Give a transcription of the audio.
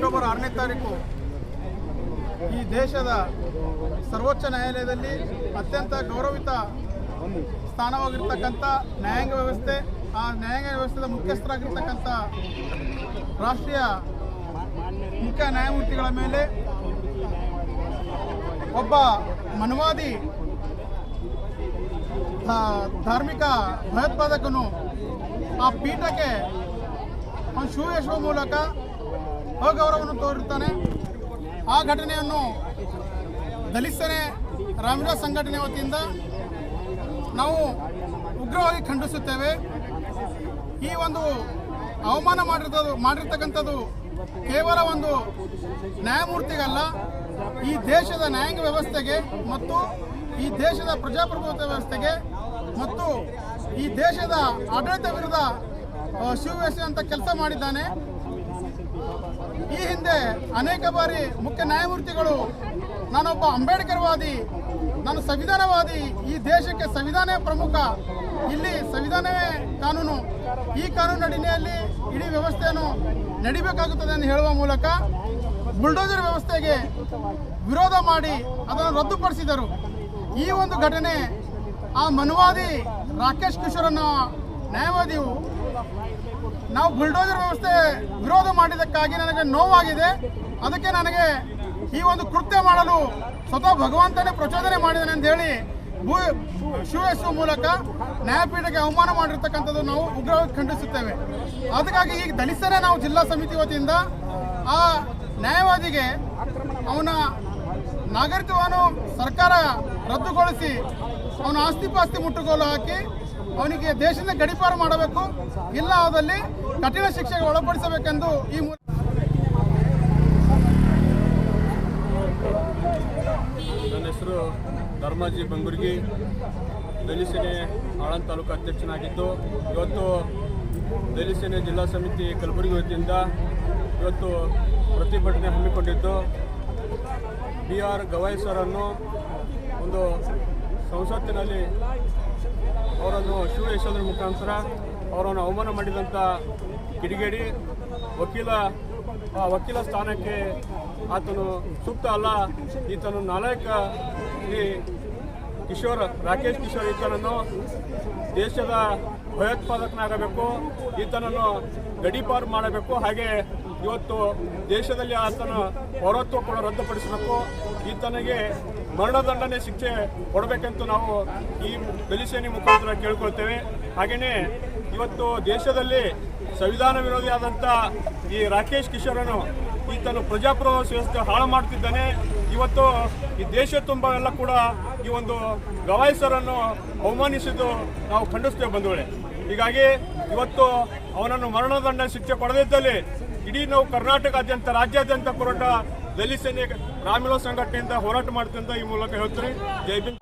October ಆರನೇ ತಾರೀಕು ಈ ದೇಶದ ಸರ್ವೋಚ್ಚ ನ್ಯಾಯಾಲಯದಲ್ಲಿ ಅತ್ಯಂತ ಗೌರವಿತ ಸ್ಥಾನವಾಗಿರ್ತಕ್ಕಂಥ ನ್ಯಾಯಾಂಗ ವ್ಯವಸ್ಥೆ, ಆ ನ್ಯಾಯಾಂಗ ವ್ಯವಸ್ಥೆಯ ಮುಖ್ಯಸ್ಥರಾಗಿರ್ತಕ್ಕಂಥ ರಾಷ್ಟ್ರೀಯ ಮುಖ್ಯ ನ್ಯಾಯಮೂರ್ತಿಗಳ ಮೇಲೆ ಒಬ್ಬ ಮನವಾದಿ ಧಾರ್ಮಿಕ ಭಯೋತ್ಪಾದಕನು ಆ ಪೀಠಕ್ಕೆ ಒಂದು ಶೂ ಎಸುವ ಮೂಲಕ ಅಗೌರವವನ್ನು ತೋರುತ್ತಾನೆ ಆ ಘಟನೆಯನ್ನು ದಲಿತ ರಾಮಿಲಾ ಸಂಘಟನೆ ವತಿಯಿಂದ ನಾವು ಉಗ್ರವಾಗಿ ಖಂಡಿಸುತ್ತೇವೆ. ಈ ಒಂದು ಅವಮಾನ ಮಾಡಿರ್ತದ್ದು ಮಾಡಿರ್ತಕ್ಕಂಥದ್ದು ಕೇವಲ ಒಂದು ನ್ಯಾಯಮೂರ್ತಿಗಲ್ಲ, ಈ ದೇಶದ ನ್ಯಾಯಾಂಗ ವ್ಯವಸ್ಥೆಗೆ ಮತ್ತು ಈ ದೇಶದ ಪ್ರಜಾಪ್ರಭುತ್ವ ವ್ಯವಸ್ಥೆಗೆ ಮತ್ತು ಈ ದೇಶದ ಆಡಳಿತ ವಿರುದ್ಧ ಶಿವವೆಸೆಯುವಂಥ ಕೆಲಸ ಮಾಡಿದ್ದಾನೆ. ಈ ಹಿಂದೆ ಅನೇಕ ಬಾರಿ ಮುಖ್ಯ ನ್ಯಾಯಮೂರ್ತಿಗಳು, ನಾನೊಬ್ಬ ಅಂಬೇಡ್ಕರ್ವಾದಿ, ನಾನು ಸಂವಿಧಾನವಾದಿ, ಈ ದೇಶಕ್ಕೆ ಸಂವಿಧಾನ ಪ್ರಮುಖ, ಇಲ್ಲಿ ಸಂವಿಧಾನವೇ ಕಾನೂನು, ಈ ಕಾನೂನು ಅಡಿನೆಯಲ್ಲಿ ಇಡೀ ವ್ಯವಸ್ಥೆಯನ್ನು ನಡಿಬೇಕಾಗುತ್ತದೆ ಎಂದು ಹೇಳುವ ಮೂಲಕ ಬುಲ್ಡೋಜರ್ ವ್ಯವಸ್ಥೆಗೆ ವಿರೋಧ ಮಾಡಿ ಅದನ್ನು ರದ್ದುಪಡಿಸಿದರು. ಈ ಒಂದು ಘಟನೆ, ಆ ಮನುವಾದಿ ರಾಕೇಶ್ ಕಿಶೋರ್ ಅನ್ನೋ ನ್ಯಾಯವಾದಿಯು ನಾವು ಬುಲ್ಡೋಜರ್ ವ್ಯವಸ್ಥೆ ವಿರೋಧ ಮಾಡಿದ್ದಕ್ಕಾಗಿ ನನಗೆ ನೋವಾಗಿದೆ. ಅದಕ್ಕೆ ನನಗೆ ಈ ಒಂದು ಕೃತ್ಯ ಮಾಡಲು ಸ್ವತಃ ಭಗವಂತನೇ ಪ್ರಚೋದನೆ ಮಾಡಿದ್ದಾನೆ ಅಂತ ಹೇಳಿ ಶಿವಯಸ್ಸು ಮೂಲಕ ನ್ಯಾಯಪೀಠಕ್ಕೆ ಅವಮಾನ ಮಾಡಿರ್ತಕ್ಕಂಥದ್ದು ನಾವು ಉಗ್ರವಾಗಿ ಖಂಡಿಸುತ್ತೇವೆ. ಅದಕ್ಕಾಗಿ ಈಗ ದಲಿತರೇ ನಾವು ಜಿಲ್ಲಾ ಸಮಿತಿ ವತಿಯಿಂದ ಆ ನ್ಯಾಯವಾದಿಗೆ ಅವನ ನಾಗರಿಕವನ್ನು ಸರ್ಕಾರ ರದ್ದುಗೊಳಿಸಿ ಅವನ ಆಸ್ತಿ ಪಾಸ್ತಿ ಮುಟ್ಟುಗೋಲು ಹಾಕಿ ಅವನಿಗೆ ದೇಶದಿಂದ ಗಡಿಪಾರು ಮಾಡಬೇಕು. ಇಲ್ಲ ಆದಲ್ಲಿ ಕಠಿಣ ಶಿಕ್ಷೆಗೆ ಒಳಪಡಿಸಬೇಕೆಂದು ಈ ಮೂಲಕ ನನ್ನ ಹೆಸರು ಧರ್ಮಾಜಿ ಬಂಗುರ್ಗಿ. ದಲಿತ ಸೇನೆ ಆಳಂದ್ ತಾಲೂಕು ಅಧ್ಯಕ್ಷನಾಗಿದ್ದು, ಇವತ್ತು ದಲಿತ ಸೇನೆ ಜಿಲ್ಲಾ ಸಮಿತಿ ಕಲಬುರಗಿ ವತಿಯಿಂದ ಇವತ್ತು ಪ್ರತಿಭಟನೆ ಹಮ್ಮಿಕೊಂಡಿದ್ದು. ಬಿ ಆರ್ ಗವಾಯಿ ಸರನ್ನು ಒಂದು ಸಂಸತ್ತಿನಲ್ಲಿ ಅವರನ್ನು ಶಿವ ಯಶೋಧರ ಮುಖಾಂತರ ಅವರನ್ನು ಅವಮಾನ ಮಾಡಿದಂಥ ಕಿಡಿಗೇಡಿ ವಕೀಲ ವಕೀಲ ಸ್ಥಾನಕ್ಕೆ ಆತನು ಸೂಕ್ತ ಅಲ್ಲ. ಈತನು ನಾಲಾಯಕ ಈ ಕಿಶೋರ್, ರಾಕೇಶ್ ಕಿಶೋರ್ ಈತನನ್ನು ದೇಶದ ಭಯೋತ್ಪಾದಕನಾಗಬೇಕು. ಈತನನ್ನು ಗಡೀಪಾರು ಮಾಡಬೇಕು. ಹಾಗೆ ಇವತ್ತು ದೇಶದಲ್ಲಿ ಆತನ ಪೌರತ್ವ ಕೂಡ ರದ್ದುಪಡಿಸಬೇಕು. ಈತನಿಗೆ ಮರಣದಂಡನೆ ಶಿಕ್ಷೆ ಕೊಡಬೇಕೆಂದು ನಾವು ಈ ಬೆಲಿಸೇನಿ ಮುಖಾಂತರ ಕೇಳ್ಕೊಳ್ತೇವೆ. ಹಾಗೆಯೇ ಇವತ್ತು ದೇಶದಲ್ಲಿ ಸಂವಿಧಾನ ವಿರೋಧಿಯಾದಂಥ ಈ ರಾಕೇಶ್ ಕಿಶೋರನು ಈತನು ಪ್ರಜಾಪ್ರಭುತ್ವ ವ್ಯವಸ್ಥೆ ಹಾಳು ಮಾಡ್ತಿದ್ದಾನೆ. ಇವತ್ತು ಈ ದೇಶ ತುಂಬ ಎಲ್ಲ ಕೂಡ ಈ ಒಂದು ಗವಾಯಿಸರನ್ನು ಅವಮಾನಿಸಿದ್ದು ನಾವು ಖಂಡಿಸ್ತೇವೆ ಬಂಧುಗಳೇ. ಹೀಗಾಗಿ ಇವತ್ತು ಅವನನ್ನು ಮರಣದಂಡ ಶಿಕ್ಷೆ ಕೊಡದಿದ್ದಲ್ಲಿ ಇಡೀ ನಾವು ಕರ್ನಾಟಕಾದ್ಯಂತ ರಾಜ್ಯಾದ್ಯಂತ ಹೋರಾಟ ದಲಿ ಸೇನೆ ಗ್ರಾಮೀಣ ಸಂಘಟನೆಯಿಂದ ಹೋರಾಟ ಮಾಡ್ತಂತ ಈ ಮೂಲಕ ಹೇಳ್ತೀನಿ. ಜೈ ಭೀಮ್.